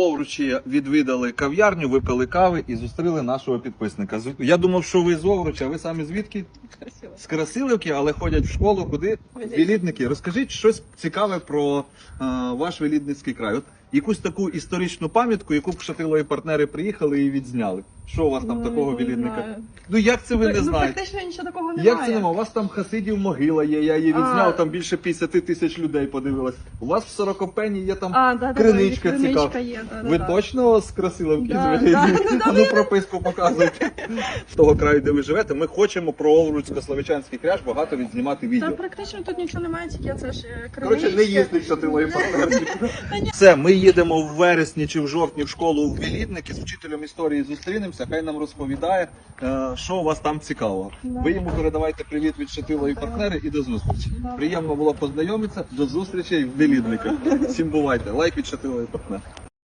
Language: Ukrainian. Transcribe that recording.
Овручі відвідали кав'ярню, випили кави і зустріли нашого підписника. Я думав, що ви з Овруча, а ви самі звідки? Красиво. З Красилівки, але ходять в школу. Куди? Вілітники. Розкажіть щось цікаве про е, ваш Вілітницький край. От якусь таку історичну пам'ятку, яку б Шатило і партнери приїхали і відзняли. Що у вас там Ну, такого не Вілідника? Ну як це ви не ну, знаєте? практично нічого такого немає. Як це нема? У вас там Хасидів могила є, я її А. відзняв, там більше 50 тисяч людей подивилось. У вас в Сорокопені є там А, да, да, криничка да, цікава. криничка є. Да, Ви да, точно з Красиловки Да, з да, да, А ну прописку показуйте. З того краю, де ви живете, ми хочемо про Овруцько-Словичанський кряж багато відзнімати Та відео. практично тут нічого немає, тільки це ж е, Коротше, не криничка. їздить шатилої партнерки. Все, ми їдемо в вересні чи в жовтні в школу у Вілідники з вчителем історії зустрінемося. Хай нам розповідає, е, що у вас там цікавого. Ви йому передавайте привіт від шатилої партнери і до зустрічі. Приємно було познайомитися. До зустрічі в Вілідниках. Всім бувайте. Лайк від шатилої партнери.